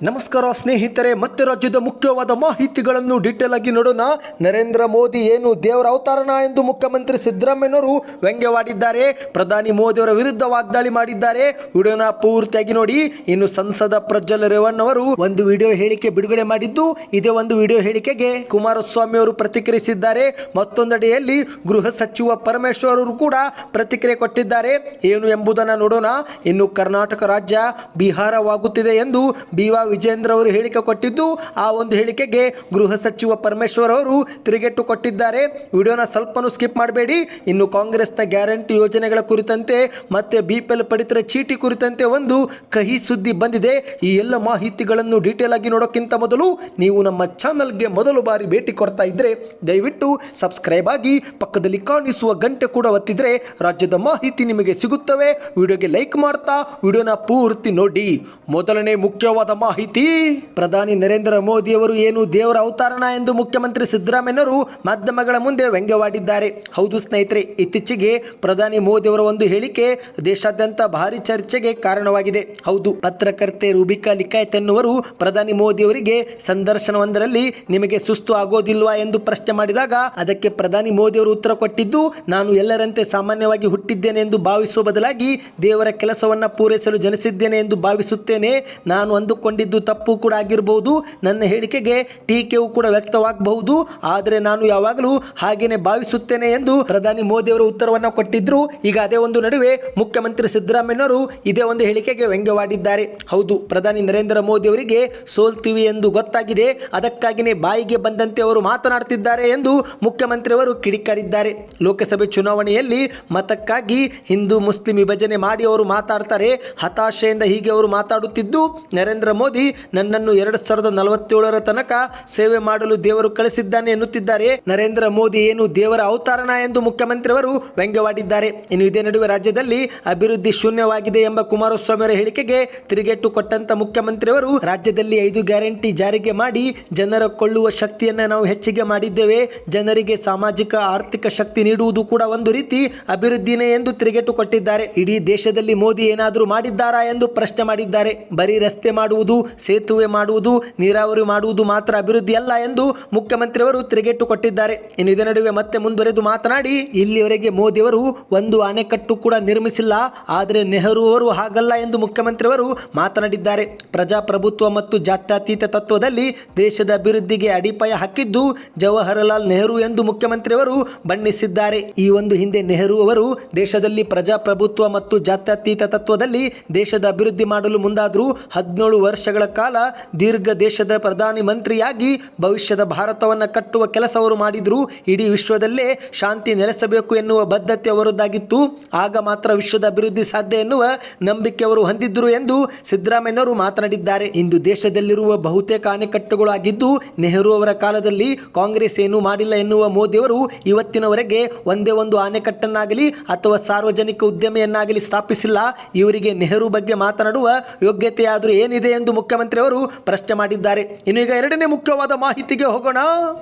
ನಮಸ್ಕಾರ ಸ್ನೇಹಿತರೆ, ಮತ್ತೆ ರಾಜ್ಯದ ಮುಖ್ಯವಾದ ಮಾಹಿತಿಗಳನ್ನು ಡೀಟೇಲ್ ಆಗಿ ನೋಡೋಣ. ನರೇಂದ್ರ ಮೋದಿ ಏನು ದೇವರ ಅವತಾರನ ಎಂದು ಮುಖ್ಯಮಂತ್ರಿ ಸಿದ್ದರಾಮಯ್ಯನವರು ವ್ಯಂಗ್ಯವಾಡಿದ್ದಾರೆ. ಪ್ರಧಾನಿ ಮೋದಿಯವರ ವಿರುದ್ಧ ವಾಗ್ದಾಳಿ ಮಾಡಿದ್ದಾರೆ. ವಿಡಿಯೋನ ಪೂರ್ತಿಯಾಗಿ ನೋಡಿ. ಇನ್ನು ಸಂಸದ ಪ್ರಜ್ವಲ್ ರೇವಣ್ಣ ಅವರು ಒಂದು ವಿಡಿಯೋ ಹೇಳಿಕೆ ಬಿಡುಗಡೆ ಮಾಡಿದ್ದು, ಇದೇ ಒಂದು ವಿಡಿಯೋ ಹೇಳಿಕೆಗೆ ಕುಮಾರಸ್ವಾಮಿ ಅವರು ಪ್ರತಿಕ್ರಿಯಿಸಿದ್ದಾರೆ. ಮತ್ತೊಂದೆಡೆಯಲ್ಲಿ ಗೃಹ ಸಚಿವ ಪರಮೇಶ್ವರ್ ಅವರು ಕೂಡ ಪ್ರತಿಕ್ರಿಯೆ ಕೊಟ್ಟಿದ್ದಾರೆ. ಏನು ಎಂಬುದನ್ನು ನೋಡೋಣ. ಇನ್ನು ಕರ್ನಾಟಕ ರಾಜ್ಯ ಬಿಹಾರವಾಗುತ್ತಿದೆ ಎಂದು ಬಿ ವಾ ವಿಜೇಂದ್ರ ಅವರು ಹೇಳಿಕೆ ಕೊಟ್ಟಿದ್ದು, ಆ ಒಂದು ಹೇಳಿಕೆಗೆ ಗೃಹ ಸಚಿವ ಪರಮೇಶ್ವರ್ ಅವರು ತಿರುಗೇಟು ಕೊಟ್ಟಿದ್ದಾರೆ. ವಿಡಿಯೋನ ಸ್ವಲ್ಪನೂ ಸ್ಕಿಪ್ ಮಾಡಬೇಡಿ. ಇನ್ನು ಕಾಂಗ್ರೆಸ್ನ ಗ್ಯಾರಂಟಿ ಯೋಜನೆಗಳ ಕುರಿತಂತೆ, ಮತ್ತೆ ಬಿ ಪಿ ಎಲ್ ಪಡಿತರ ಚೀಟಿ ಕುರಿತಂತೆ ಒಂದು ಕಹಿ ಸುದ್ದಿ ಬಂದಿದೆ. ಈ ಎಲ್ಲ ಮಾಹಿತಿಗಳನ್ನು ಡೀಟೇಲ್ ಆಗಿ ನೋಡೋಕ್ಕಿಂತ ಮೊದಲು ನೀವು ನಮ್ಮ ಚಾನಲ್ಗೆ ಮೊದಲು ಬಾರಿ ಭೇಟಿ ಕೊಡ್ತಾ ಇದ್ರೆ, ದಯವಿಟ್ಟು ಸಬ್ಸ್ಕ್ರೈಬ್ ಆಗಿ ಪಕ್ಕದಲ್ಲಿ ಕಾಣಿಸುವ ಗಂಟೆ ಕೂಡ ಒತ್ತಿದ್ರೆ ರಾಜ್ಯದ ಮಾಹಿತಿ ನಿಮಗೆ ಸಿಗುತ್ತವೆ. ವಿಡಿಯೋಗೆ ಲೈಕ್ ಮಾಡ್ತಾ, ವಿಡಿಯೋನ ಪೂರ್ತಿ ನೋಡಿ. ಮೊದಲನೇ ಮುಖ್ಯವಾದ ಮಾಹಿತಿ. ಪ್ರಧಾನಿ ನರೇಂದ್ರ ಮೋದಿ ಅವರು ಏನು ದೇವರ ಅವತಾರಣ ಎಂದು ಮುಖ್ಯಮಂತ್ರಿ ಸಿದ್ದರಾಮಯ್ಯನವರು ಮಾಧ್ಯಮಗಳ ಮುಂದೆ ವ್ಯಂಗ್ಯವಾಡಿದ್ದಾರೆ. ಹೌದು ಸ್ನೇಹಿತರೆ, ಇತ್ತೀಚೆಗೆ ಪ್ರಧಾನಿ ಮೋದಿ ಅವರ ಒಂದು ಹೇಳಿಕೆ ದೇಶಾದ್ಯಂತ ಭಾರಿ ಚರ್ಚೆಗೆ ಕಾರಣವಾಗಿದೆ. ಹೌದು, ಪತ್ರಕರ್ತೆ ರೂಬಿಕಾ ಲಿಖಾಯತ್ ಎನ್ನುವರು ಪ್ರಧಾನಿ ಮೋದಿ ಅವರಿಗೆ ಸಂದರ್ಶನವೊಂದರಲ್ಲಿ ನಿಮಗೆ ಸುಸ್ತು ಆಗೋದಿಲ್ವಾ ಎಂದು ಪ್ರಶ್ನೆ ಮಾಡಿದಾಗ, ಅದಕ್ಕೆ ಪ್ರಧಾನಿ ಮೋದಿ ಅವರು ಉತ್ತರ ಕೊಟ್ಟಿದ್ದು, ನಾನು ಎಲ್ಲರಂತೆ ಸಾಮಾನ್ಯವಾಗಿ ಹುಟ್ಟಿದ್ದೇನೆ ಎಂದು ಭಾವಿಸುವ ಬದಲಾಗಿ ದೇವರ ಕೆಲಸವನ್ನ ಪೂರೈಸಲು ಜನಿಸಿದ್ದೇನೆ ಎಂದು ಭಾವಿಸುತ್ತೇನೆ. ನಾನು ಅಂದುಕೊಂಡಿದ್ದು ತಪ್ಪು ಕೂಡ ಆಗಿರಬಹುದು ನನ್ನ ಹೇಳಿಕೆಗೆ ಟೀಕೆಯೂ ಕೂಡ ವ್ಯಕ್ತವಾಗಬಹುದು. ಆದರೆ ನಾನು ಯಾವಾಗಲೂ ಹಾಗೇನೆ ಭಾವಿಸುತ್ತೇನೆ ಎಂದು ಪ್ರಧಾನಿ ಮೋದಿ ಅವರು ಉತ್ತರವನ್ನು ಕೊಟ್ಟಿದ್ರು. ಈಗ ಅದೇ ಒಂದು ನಡುವೆ ಮುಖ್ಯಮಂತ್ರಿ ಸಿದ್ದರಾಮಯ್ಯನವರು ಇದೇ ಒಂದು ಹೇಳಿಕೆಗೆ ವ್ಯಂಗ್ಯವಾಡಿದ್ದಾರೆ. ಹೌದು, ಪ್ರಧಾನಿ ನರೇಂದ್ರ ಮೋದಿ ಅವರಿಗೆ ಸೋಲ್ತೀವಿ ಎಂದು ಗೊತ್ತಾಗಿದೆ. ಅದಕ್ಕಾಗಿಯೇ ಬಾಯಿಗೆ ಬಂದಂತೆ ಅವರು ಮಾತನಾಡುತ್ತಿದ್ದಾರೆ ಎಂದು ಮುಖ್ಯಮಂತ್ರಿಯವರು ಕಿಡಿಕಾರಿದ್ದಾರೆ. ಲೋಕಸಭೆ ಚುನಾವಣೆಯಲ್ಲಿ ಮತಕ್ಕಾಗಿ ಹಿಂದೂ ಮುಸ್ಲಿಂ ವಿಭಜನೆ ಮಾಡಿ ಅವರು ಮಾತಾಡ್ತಾರೆ. ಹತಾಶೆಯಿಂದ ಹೀಗೆ ಅವರು ಮಾತಾಡುತ್ತಿದ್ದು ನರೇಂದ್ರ ಮೋದಿ ನನ್ನನ್ನು ಎರಡು ಸಾವಿರದ ನಲವತ್ತೇಳರ ತನಕ ಸೇವೆ ಮಾಡಲು ದೇವರು ಕಳಿಸಿದ್ದಾನೆ ಎನ್ನುತ್ತಿದ್ದಾರೆ. ನರೇಂದ್ರ ಮೋದಿ ಏನು ದೇವರ ಅವತಾರನ ಎಂದು ಮುಖ್ಯಮಂತ್ರಿ ಅವರು ವ್ಯಂಗ್ಯವಾಡಿದ್ದಾರೆ. ಇನ್ನು ಇದೇ ನಡುವೆ ರಾಜ್ಯದಲ್ಲಿ ಅಭಿವೃದ್ಧಿ ಶೂನ್ಯವಾಗಿದೆ ಎಂಬ ಕುಮಾರಸ್ವಾಮಿ ಅವರ ಹೇಳಿಕೆಗೆ ತಿರುಗೇಟು ಕೊಟ್ಟಂತ ಮುಖ್ಯಮಂತ್ರಿ ಅವರು ರಾಜ್ಯದಲ್ಲಿ ಐದು ಗ್ಯಾರಂಟಿ ಜಾರಿಗೆ ಮಾಡಿ ಜನರ ಕೊಳ್ಳುವ ಶಕ್ತಿಯನ್ನ ನಾವು ಹೆಚ್ಚಿಗೆ ಮಾಡಿದ್ದೇವೆ. ಜನರಿಗೆ ಸಾಮಾಜಿಕ, ಆರ್ಥಿಕ ಶಕ್ತಿ ನೀಡುವುದು ಕೂಡ ಒಂದು ರೀತಿ ಅಭಿವೃದ್ಧಿನೇ ಎಂದು ತಿರುಗೇಟು ಕೊಟ್ಟಿದ್ದಾರೆ. ಇಡೀ ದೇಶದಲ್ಲಿ ಮೋದಿ ಏನಾದರೂ ಮಾಡಿದ್ದಾರಾ ಎಂದು ಪ್ರಶ್ನೆ ಮಾಡಿದ್ದಾರೆ. ಬರೀ ರಸ್ತೆ ಮಾಡುವುದು ಸೇತುವೆ ಮಾಡುವುದು, ನೀರಾವರಿ ಮಾಡುವುದು ಮಾತ್ರ ಅಭಿವೃದ್ಧಿಯಲ್ಲ ಎಂದು ಮುಖ್ಯಮಂತ್ರಿಯವರು ತಿರುಗೇಟು ಕೊಟ್ಟಿದ್ದಾರೆ. ಇನ್ನು ಇದೇ ನಡುವೆ ಮತ್ತೆ ಮುಂದುವರೆದು ಮಾತನಾಡಿ, ಇಲ್ಲಿವರೆಗೆ ಮೋದಿಯವರು ಒಂದು ಅಣೆಕಟ್ಟು ಕೂಡ ನಿರ್ಮಿಸಿಲ್ಲ, ಆದರೆ ನೆಹರು ಅವರು ಹಾಗಲ್ಲ ಎಂದು ಮುಖ್ಯಮಂತ್ರಿಯವರು ಮಾತನಾಡಿದ್ದಾರೆ. ಪ್ರಜಾಪ್ರಭುತ್ವ ಮತ್ತು ಜಾತ್ಯತೀತ ತತ್ವದಲ್ಲಿ ದೇಶದ ಅಭಿವೃದ್ಧಿಗೆ ಅಡಿಪಾಯ ಹಾಕಿದ್ದು ಜವಾಹರಲಾಲ್ ನೆಹರು ಎಂದು ಮುಖ್ಯಮಂತ್ರಿಯವರು ಬಣ್ಣಿಸಿದ್ದಾರೆ. ಈ ಒಂದು ಹಿಂದೆ ನೆಹರು ಅವರು ದೇಶದಲ್ಲಿ ಪ್ರಜಾಪ್ರಭುತ್ವ ಮತ್ತು ಜಾತ್ಯತೀತ ತತ್ವದಲ್ಲಿ ದೇಶದ ಅಭಿವೃದ್ಧಿ ಮಾಡಲು ಮುಂದಾದರೂ ಹದಿನೇಳು ವರ್ಷಗಳ ಕಾಲ ದೀರ್ಘ ದೇಶದ ಪ್ರಧಾನಿ ಮಂತ್ರಿಯಾಗಿ ಭವಿಷ್ಯದ ಭಾರತವನ್ನು ಕಟ್ಟುವ ಕೆಲಸ ಅವರು ಮಾಡಿದ್ರು. ಇಡೀ ವಿಶ್ವದಲ್ಲೇ ಶಾಂತಿ ನೆಲೆಸಬೇಕು ಎನ್ನುವ ಬದ್ಧತೆ ಅವರದ್ದಾಗಿತ್ತು. ಆಗ ಮಾತ್ರ ವಿಶ್ವದ ಅಭಿವೃದ್ಧಿ ಸಾಧ್ಯ ಎನ್ನುವ ನಂಬಿಕೆ ಅವರು ಹೊಂದಿದ್ದರು ಎಂದು ಸಿದ್ದರಾಮಯ್ಯವರು ಮಾತನಾಡಿದ್ದಾರೆ. ಇಂದು ದೇಶದಲ್ಲಿರುವ ಬಹುತೇಕ ಅಣೆಕಟ್ಟುಗಳು ಆಗಿದ್ದು, ನೆಹರು ಅವರ ಕಾಲದಲ್ಲಿ ಕಾಂಗ್ರೆಸ್ ಏನೂ ಮಾಡಿಲ್ಲ ಎನ್ನುವ ಮೋದಿಯವರು ಇವತ್ತಿನವರೆಗೆ ಒಂದೇ ಒಂದು ಅಣೆಕಟ್ಟನ್ನಾಗಲಿ ಅಥವಾ ಸಾರ್ವಜನಿಕ ಉದ್ಯಮೆಯನ್ನಾಗಲಿ ಸ್ಥಾಪಿಸಿಲ್ಲ. ಇವರಿಗೆ ನೆಹರು ಬಗ್ಗೆ ಮಾತನಾಡುವ ಯೋಗ್ಯತೆಯಾದರೂ ಏನಿದೆ ಎಂದು ಮುಖ್ಯಮಂತ್ರಿ ಅವರು ಪ್ರಶ್ನೆ ಮಾಡಿದ್ದಾರೆ. ಇನ್ನು ಈಗ ಎರಡನೇ ಮುಖ್ಯವಾದ ಮಾಹಿತಿಗೆ ಹೋಗೋಣ.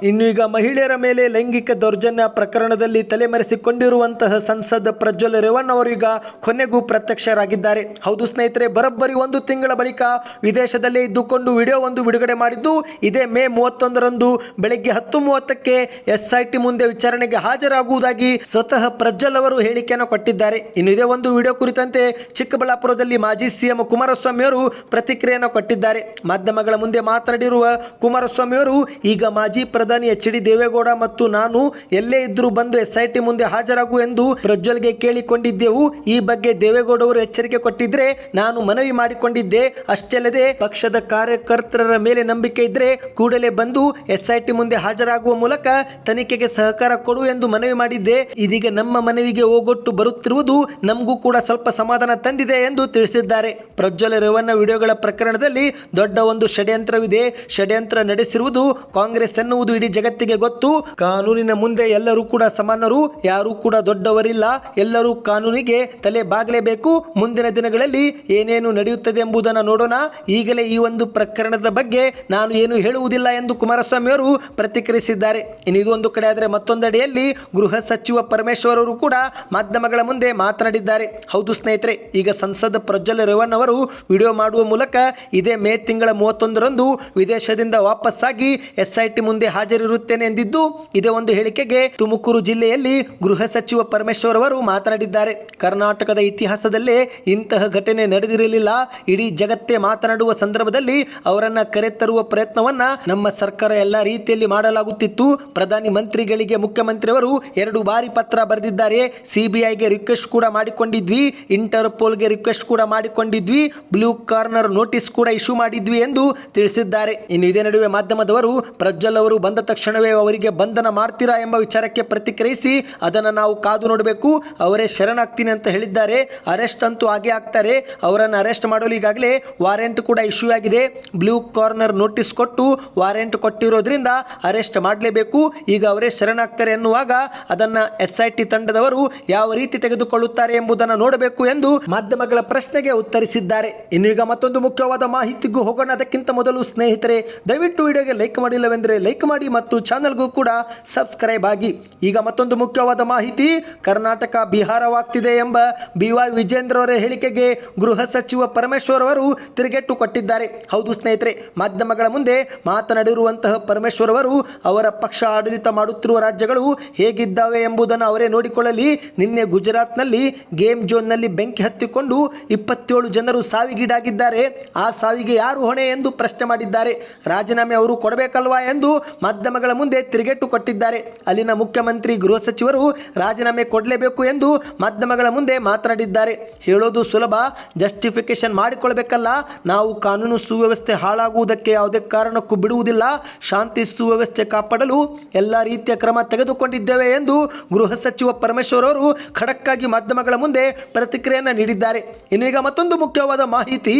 ಇನ್ನು ಈಗ ಮಹಿಳೆಯರ ಮೇಲೆ ಲೈಂಗಿಕ ದೌರ್ಜನ್ಯ ಪ್ರಕರಣದಲ್ಲಿ ತಲೆಮರೆಸಿಕೊಂಡಿರುವಂತಹ ಸಂಸದ ಪ್ರಜ್ವಲ್ ರೇವಣ್ಣ ಅವರು ಈಗ ಕೊನೆಗೂ ಪ್ರತ್ಯಕ್ಷರಾಗಿದ್ದಾರೆ. ಹೌದು ಸ್ನೇಹಿತರೆ, ಬರೋಬ್ಬರಿ ಒಂದು ತಿಂಗಳ ಬಳಿಕ ವಿದೇಶದಲ್ಲೇ ಇದ್ದುಕೊಂಡು ವಿಡಿಯೋ ಒಂದು ಬಿಡುಗಡೆ ಮಾಡಿದ್ದು, ಇದೇ ಮೇ ಮೂವತ್ತೊಂದರಂದು ಬೆಳಗ್ಗೆ ಹತ್ತು ಮೂವತ್ತಕ್ಕೆ ಎಸ್ಐಟಿ ಮುಂದೆ ವಿಚಾರಣೆಗೆ ಹಾಜರಾಗುವುದಾಗಿ ಸ್ವತಃ ಪ್ರಜ್ವಲ್ ಅವರು ಹೇಳಿಕೆಯನ್ನು ಕೊಟ್ಟಿದ್ದಾರೆ. ಇನ್ನು ಇದೇ ಒಂದು ವಿಡಿಯೋ ಕುರಿತಂತೆ ಚಿಕ್ಕಬಳ್ಳಾಪುರದಲ್ಲಿ ಮಾಜಿ ಸಿಎಂ ಕುಮಾರಸ್ವಾಮಿ ಅವರು ಪ್ರತಿಕ್ರಿಯೆಯನ್ನು ಕೊಟ್ಟಿದ್ದಾರೆ. ಮಾಧ್ಯಮಗಳ ಮುಂದೆ ಮಾತನಾಡಿರುವ ಕುಮಾರಸ್ವಾಮಿಯವರು, ಈಗ ಮಾಜಿ ಪ್ರಧಾನಿ ಎಚ್ ಡಿ ದೇವೇಗೌಡ ಮತ್ತು ನಾನು ಎಲ್ಲೇ ಇದ್ರೂ ಬಂದು ಎಸ್ಐಟಿ ಮುಂದೆ ಹಾಜರಾಗು ಎಂದು ಪ್ರಜ್ವಲ್ಗೆ ಕೇಳಿಕೊಂಡಿದ್ದೆವು. ಈ ಬಗ್ಗೆ ದೇವೇಗೌಡ ಅವರು ಎಚ್ಚರಿಕೆ ಕೊಟ್ಟಿದ್ರೆ ನಾನು ಮನವಿ ಮಾಡಿಕೊಂಡಿದ್ದೆ. ಅಷ್ಟೇ ಪಕ್ಷದ ಕಾರ್ಯಕರ್ತರ ಮೇಲೆ ನಂಬಿಕೆ ಇದ್ರೆ ಕೂಡಲೇ ಬಂದು ಎಸ್ಐಟಿ ಮುಂದೆ ಹಾಜರಾಗುವ ಮೂಲಕ ತನಿಖೆಗೆ ಸಹಕಾರ ಕೊಡು ಎಂದು ಮನವಿ ಮಾಡಿದ್ದೆ. ಇದೀಗ ನಮ್ಮ ಮನವಿಗೆ ಹೋಗೊಟ್ಟು ಬರುತ್ತಿರುವುದು ನಮಗೂ ಕೂಡ ಸ್ವಲ್ಪ ಸಮಾಧಾನ ತಂದಿದೆ ಎಂದು ತಿಳಿಸಿದ್ದಾರೆ. ಪ್ರಜ್ವಲ್ ರೇವಣ್ಣ ವಿಡಿಯೋಗಳ ಪ್ರಕರಣದಲ್ಲಿ ದೊಡ್ಡ ಒಂದು ಷಡ್ಯಂತ್ರವಿದೆ. ಷಡ್ಯಂತ್ರ ನಡೆಸಿರುವುದು ಕಾಂಗ್ರೆಸ್ ಎನ್ನುವುದು ಇಡೀ ಜಗತ್ತಿಗೆ ಗೊತ್ತು. ಕಾನೂನಿನ ಮುಂದೆ ಎಲ್ಲರೂ ಕೂಡ ಸಮಾನರು, ಯಾರೂ ಕೂಡ ದೊಡ್ಡವರಿಲ್ಲ. ಎಲ್ಲರೂ ಕಾನೂನಿಗೆ ತಲೆ ಬಾಗಲೇಬೇಕು. ಮುಂದಿನ ದಿನಗಳಲ್ಲಿ ಏನೇನು ನಡೆಯುತ್ತದೆ ಎಂಬುದನ್ನು ನೋಡೋಣ. ಈಗಲೇ ಈ ಒಂದು ಪ್ರಕರಣದ ಬಗ್ಗೆ ನಾನು ಏನು ಹೇಳುವುದಿಲ್ಲ ಎಂದು ಕುಮಾರಸ್ವಾಮಿ ಅವರು ಪ್ರತಿಕ್ರಿಯಿಸಿದ್ದಾರೆ. ಇನ್ನು ಇದು ಒಂದು ಕಡೆ ಆದರೆ ಮತ್ತೊಂದೆಡೆಯಲ್ಲಿ ಗೃಹ ಸಚಿವ ಪರಮೇಶ್ವರ್ ಅವರು ಕೂಡ ಮಾಧ್ಯಮಗಳ ಮುಂದೆ ಮಾತನಾಡಿದ್ದಾರೆ. ಹೌದು ಸ್ನೇಹಿತರೆ, ಈಗ ಸಂಸದ ಪ್ರಜ್ವಲ್ ರೇವಣ್ಣ ಅವರು ವಿಡಿಯೋ ಮಾಡುವ ಮೂಲಕ ಇದೇ ಮೇ ತಿಂಗಳ ಮೂವತ್ತೊಂದರಂದು ವಿದೇಶದಿಂದ ವಾಪಸ್ಸಾಗಿ ಎಸ್ಐಟಿ ಮುಂದೆ ಹಾಜರಿರುತ್ತೇನೆ ಎಂದಿದ್ದು, ಇದೇ ಒಂದು ಹೇಳಿಕೆಗೆ ತುಮಕೂರು ಜಿಲ್ಲೆಯಲ್ಲಿ ಗೃಹ ಸಚಿವ ಪರಮೇಶ್ವರ್ ಅವರು ಮಾತನಾಡಿದ್ದಾರೆ. ಕರ್ನಾಟಕದ ಇತಿಹಾಸದಲ್ಲೇ ಇಂತಹ ಘಟನೆ ನಡೆದಿರಲಿಲ್ಲ. ಇಡೀ ಜಗತ್ತೇ ಮಾತನಾಡುವ ಸಂದರ್ಭದಲ್ಲಿ ಅವರನ್ನ ಕರೆತರುವ ಪ್ರಯತ್ನವನ್ನ ನಮ್ಮ ಸರ್ಕಾರ ಎಲ್ಲ ರೀತಿಯಲ್ಲಿ ಮಾಡಲಾಗುತ್ತಿತ್ತು. ಪ್ರಧಾನಿ ಮಂತ್ರಿಗಳಿಗೆ ಮುಖ್ಯಮಂತ್ರಿಯವರು ಎರಡು ಬಾರಿ ಪತ್ರ ಬರೆದಿದ್ದಾರೆ. ಸಿಬಿಐಗೆ ರಿಕ್ವೆಸ್ಟ್ ಕೂಡ ಮಾಡಿಕೊಂಡಿದ್ವಿ. ಇಂಟರ್ಪೋಲ್ಗೆ ರಿಕ್ವೆಸ್ಟ್ ಕೂಡ ಮಾಡಿಕೊಂಡಿದ್ವಿ. ಬ್ಲೂ ಕಾರ್ನರ್ ನೋಟಿಸ್ ಕೂಡ ಇಶ್ಯೂ ಮಾಡಿದ್ವಿ ಎಂದು ತಿಳಿಸಿದ್ದಾರೆ. ಇನ್ನು ಇದೇ ನಡುವೆ ಮಾಧ್ಯಮದವರು ಪ್ರಜ್ವಲ್ ಅವರು ಬಂದ ತಕ್ಷಣವೇ ಅವರಿಗೆ ಬಂಧನ ಮಾಡ್ತೀರಾ ಎಂಬ ವಿಚಾರಕ್ಕೆ ಪ್ರತಿಕ್ರಿಯಿಸಿ, ಅದನ್ನು ನಾವು ಕಾದು ನೋಡಬೇಕು, ಅವರೇ ಶರಣಾಗ್ತೀನಿ ಅಂತ ಹೇಳಿದ್ದಾರೆ. ಅರೆಸ್ಟ್ ಅಂತೂ ಹಾಗೆ ಆಗ್ತಾರೆ. ಅವರನ್ನು ಅರೆಸ್ಟ್ ಮಾಡಲು ಈಗಾಗಲೇ ವಾರೆಂಟ್ ಕೂಡ ಇಶ್ಯೂ ಆಗಿದೆ. ಬ್ಲೂ ಕಾರ್ನರ್ ನೋಟಿಸ್ ಕೊಟ್ಟು ವಾರೆಂಟ್ ಕೊಟ್ಟಿರೋದ್ರಿಂದ ಅರೆಸ್ಟ್ ಮಾಡಲೇಬೇಕು. ಈಗ ಅವರೇ ಶರಣಾಗ್ತಾರೆ ಎನ್ನುವಾಗ ಅದನ್ನ ಎಸ್ ಐ ಟಿ ತಂಡದವರು ಯಾವ ರೀತಿ ತೆಗೆದುಕೊಳ್ಳುತ್ತಾರೆ ಎಂಬುದನ್ನು ನೋಡಬೇಕು ಎಂದು ಮಾಧ್ಯಮಗಳ ಪ್ರಶ್ನೆಗೆ ಉತ್ತರಿಸಿದ್ದಾರೆ. ಇನ್ನು ಈಗ ಮತ್ತೊಂದು ಮುಖ್ಯವಾದ ಮಾಹಿತಿಗೂ ಹೋಗೋಣ. ಅದಕ್ಕಿಂತ ಮೊದಲು ಸ್ನೇಹಿತರೆ, ದಯವಿಟ್ಟು ವಿಡಿಯೋಗೆ ಲೈಕ್ ಮಾಡಿಲ್ಲವೆಂದರೆ ಲೈಕ್ ಮಾಡಿ ಮತ್ತು ಚಾನಲ್ಗೂ ಕೂಡ ಸಬ್ಸ್ಕ್ರೈಬ್ ಆಗಿ. ಈಗ ಮತ್ತೊಂದು ಮುಖ್ಯವಾದ ಮಾಹಿತಿ, ಕರ್ನಾಟಕ ಬಿಹಾರವಾಗ್ತಿದೆ ಎಂಬ ಬಿ ವೈ ವಿಜೇಂದ್ರ ಅವರ ಹೇಳಿಕೆಗೆ ಗೃಹ ಸಚಿವ ಪರಮೇಶ್ವರ್ ಅವರು ತಿರುಗೇಟು ಕೊಟ್ಟಿದ್ದಾರೆ. ಹೌದು ಸ್ನೇಹಿತರೆ, ಮಾಧ್ಯಮಗಳ ಮುಂದೆ ಮಾತನಾಡಿರುವಂತಹ ಪರಮೇಶ್ವರ್ ಅವರು ಅವರ ಪಕ್ಷ ಆಡಳಿತ ಮಾಡುತ್ತಿರುವ ರಾಜ್ಯಗಳು ಹೇಗಿದ್ದಾವೆ ಎಂಬುದನ್ನು ಅವರೇ ನೋಡಿಕೊಳ್ಳಲಿ. ನಿನ್ನೆ ಗುಜರಾತ್ನಲ್ಲಿ ಗೇಮ್ ಝೋನ್ನಲ್ಲಿ ಬೆಂಕಿ ಹತ್ತಿಕೊಂಡು ಇಪ್ಪತ್ತೇಳು ಜನರು ಸಾವಿಗೀಡಾಗಿದ್ದಾರೆ. ಆ ಯಾರು ಹೊಣೆ ಎಂದು ಪ್ರಶ್ನೆ ಮಾಡಿದ್ದಾರೆ? ರಾಜೀನಾಮೆ ಅವರು ಕೊಡಬೇಕಲ್ವಾ ಎಂದು ಮಾಧ್ಯಮಗಳ ಮುಂದೆ ತಿರುಗೇಟು ಕೊಟ್ಟಿದ್ದಾರೆ. ಅಲ್ಲಿನ ಮುಖ್ಯಮಂತ್ರಿ, ಗೃಹ ಸಚಿವರು ರಾಜೀನಾಮೆ ಕೊಡಲೇಬೇಕು ಎಂದು ಮಾಧ್ಯಮಗಳ ಮುಂದೆ ಮಾತನಾಡಿದ್ದಾರೆ. ಹೇಳೋದು ಸುಲಭ ಜಸ್ಟಿಫಿಕೇಶನ್ ಮಾಡಿಕೊಳ್ಬೇಕಲ್ಲ. ನಾವು ಕಾನೂನು ಸುವ್ಯವಸ್ಥೆ ಹಾಳಾಗುವುದಕ್ಕೆ ಯಾವುದೇ ಕಾರಣಕ್ಕೂ ಬಿಡುವುದಿಲ್ಲ. ಶಾಂತಿ ಸುವ್ಯವಸ್ಥೆ ಕಾಪಾಡಲು ಎಲ್ಲ ರೀತಿಯ ಕ್ರಮ ತೆಗೆದುಕೊಂಡಿದ್ದೇವೆ ಎಂದು ಗೃಹ ಸಚಿವ ಪರಮೇಶ್ವರ್ ಅವರು ಖಡಕ್ಕಾಗಿ ಮಾಧ್ಯಮಗಳ ಮುಂದೆ ಪ್ರತಿಕ್ರಿಯೆಯನ್ನು ನೀಡಿದ್ದಾರೆ. ಇನ್ನೀಗ ಮತ್ತೊಂದು ಮುಖ್ಯವಾದ ಮಾಹಿತಿ.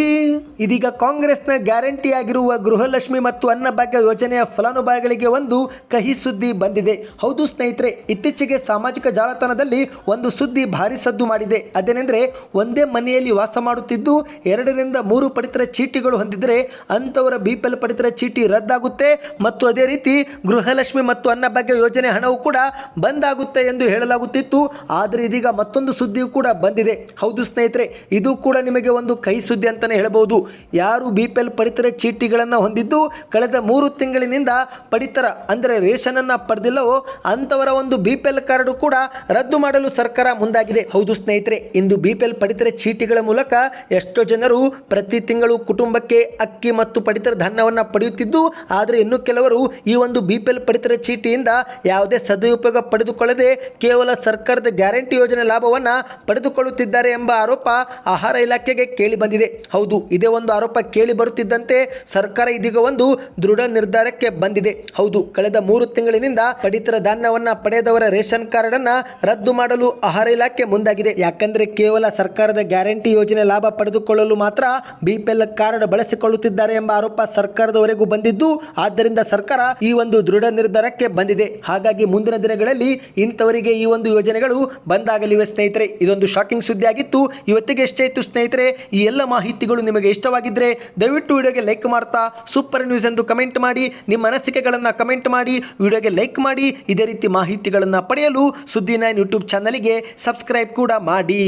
ಇದೀಗ ಕಾಂಗ್ರೆಸ್ನ ಗ್ಯಾರಂಟಿ ಆಗಿರುವ ಗೃಹಲಕ್ಷ್ಮಿ ಮತ್ತು ಅನ್ನಭಾಗ್ಯ ಯೋಜನೆಯ ಫಲಾನುಭವಿಗಳಿಗೆ ಒಂದು ಕಹಿ ಸುದ್ದಿ ಬಂದಿದೆ. ಹೌದು ಸ್ನೇಹಿತರೆ, ಇತ್ತೀಚೆಗೆ ಸಾಮಾಜಿಕ ಜಾಲತಾಣದಲ್ಲಿ ಒಂದು ಸುದ್ದಿ ಭಾರಿ ಸದ್ದು ಮಾಡಿದೆ. ಅದೇನೆಂದರೆ, ಒಂದೇ ಮನೆಯಲ್ಲಿ ವಾಸ ಮಾಡುತ್ತಿದ್ದು ಎರಡರಿಂದ ಮೂರು ಪಡಿತರ ಚೀಟಿಗಳು ಹೊಂದಿದರೆ ಅಂಥವರ ಬಿ ಪಿ ಎಲ್ ಪಡಿತರ ಚೀಟಿ ರದ್ದಾಗುತ್ತೆ ಮತ್ತು ಅದೇ ರೀತಿ ಗೃಹಲಕ್ಷ್ಮಿ ಮತ್ತು ಅನ್ನಭಾಗ್ಯ ಯೋಜನೆ ಹಣವು ಕೂಡ ಬಂದಾಗುತ್ತೆ ಎಂದು ಹೇಳಲಾಗುತ್ತಿತ್ತು. ಆದರೆ ಇದೀಗ ಮತ್ತೊಂದು ಸುದ್ದಿಯು ಕೂಡ ಬಂದಿದೆ. ಹೌದು ಸ್ನೇಹಿತರೆ, ಇದು ಕೂಡ ನಿಮಗೆ ಒಂದು ಕೈ ಸುದ್ದಿ ಅಂತಲೇ ಹೇಳಬಹುದು. ಯಾರು ಬಿ ಪಿ ಎಲ್ ಪಡಿತರ ಚೀಟಿಗಳನ್ನು ಹೊಂದಿದ್ದು ಕಳೆದ ಮೂರು ತಿಂಗಳಿನಿಂದ ಪಡಿತರ, ಅಂದರೆ ರೇಷನನ್ನು ಪಡೆದಿಲ್ಲವೋ, ಅಂಥವರ ಒಂದು ಬಿ ಪಿ ಎಲ್ ಕಾರ್ಡು ಕೂಡ ರದ್ದು ಮಾಡಲು ಸರ್ಕಾರ ಮುಂದಾಗಿದೆ. ಹೌದು ಸ್ನೇಹಿತರೆ, ಇಂದು ಬಿ ಪಿ ಎಲ್ ಪಡಿತರ ಚೀಟಿಗಳ ಮೂಲಕ ಎಷ್ಟೋ ಜನರು ಪ್ರತಿ ತಿಂಗಳು ಕುಟುಂಬಕ್ಕೆ ಅಕ್ಕಿ ಮತ್ತು ಪಡಿತರ ಧಾನ್ಯವನ್ನು ಪಡೆಯುತ್ತಿದ್ದು, ಆದರೆ ಇನ್ನು ಕೆಲವರು ಈ ಒಂದು ಬಿ ಪಿ ಎಲ್ ಪಡಿತರ ಚೀಟಿಯಿಂದ ಯಾವುದೇ ಸದುಪಯೋಗ ಪಡೆದುಕೊಳ್ಳದೆ ಕೇವಲ ಸರ್ಕಾರದ ಗ್ಯಾರಂಟಿ ಯೋಜನೆ ಲಾಭವನ್ನು ಪಡೆದುಕೊಳ್ಳುತ್ತಿದ್ದಾರೆ ಎಂಬ ಆರೋಪ ಆಹಾರ ಇಲಾಖೆಗೆ ಕೇಳಿ ಬಂದಿದೆ. ಹೌದು, ಇದೇ ಒಂದು ಆರೋಪ ಕೇಳಿ ಬರುತ್ತಿದ್ದಂತೆ ಸರ್ಕಾರ ಇದೀಗ ಒಂದು ದೃಢ ನಿರ್ಧಾರಕ್ಕೆ ಬಂದಿದೆ. ಹೌದು, ಕಳೆದ ಮೂರು ತಿಂಗಳಿನಿಂದ ಪಡಿತರ ಧಾನ್ಯವನ್ನ ಪಡೆದವರ ರೇಷನ್ ಕಾರ್ಡ್ ಅನ್ನ ರದ್ದು ಮಾಡಲು ಆಹಾರ ಇಲಾಖೆ ಮುಂದಾಗಿದೆ. ಯಾಕಂದ್ರೆ ಕೇವಲ ಸರ್ಕಾರದ ಗ್ಯಾರಂಟಿ ಯೋಜನೆ ಲಾಭ ಪಡೆದುಕೊಳ್ಳಲು ಮಾತ್ರ ಬಿಪಿಎಲ್ ಕಾರ್ಡ್ ಬಳಸಿಕೊಳ್ಳುತ್ತಿದ್ದಾರೆ ಎಂಬ ಆರೋಪ ಸರ್ಕಾರದವರೆಗೂ ಬಂದಿದ್ದು, ಆದ್ದರಿಂದ ಸರ್ಕಾರ ಈ ಒಂದು ದೃಢ ನಿರ್ಧಾರಕ್ಕೆ ಬಂದಿದೆ. ಹಾಗಾಗಿ ಮುಂದಿನ ದಿನಗಳಲ್ಲಿ ಇಂಥವರಿಗೆ ಈ ಒಂದು ಯೋಜನೆಗಳು ಬಂದಾಗಲಿವೆ ಸ್ನೇಹಿತರೆ. ಇದೊಂದು ಶಾಕಿಂಗ್ ಸುದ್ದಿ ಆಗಿತ್ತು ಇವತ್ತಿಗೆ ಎಷ್ಟೇ ಇತ್ತು ಸ್ನೇಹಿತರೆ, ಈ ಎಲ್ಲ ಮಾಹಿತಿಗಳು ನಿಮಗೆ ಇಷ್ಟವಾಗಿದ್ದರೆ ದಯವಿಟ್ಟು ವಿಡಿಯೋಗೆ ಲೈಕ್ ಮಾಡ್ತಾ ಸೂಪರ್ ನ್ಯೂಸ್ ಎಂದು ಕಮೆಂಟ್ ಮಾಡಿ, ನಿಮ್ಮ ಅನಿಸಿಕೆಗಳನ್ನು ಕಮೆಂಟ್ ಮಾಡಿ, ವಿಡಿಯೋಗೆ ಲೈಕ್ ಮಾಡಿ, ಇದೇ ರೀತಿ ಮಾಹಿತಿಗಳನ್ನು ಪಡೆಯಲು ಸುದ್ದಿ ನೈನ್ ಯೂಟ್ಯೂಬ್ ಚಾನಲಿಗೆ ಸಬ್ಸ್ಕ್ರೈಬ್ ಕೂಡ ಮಾಡಿ.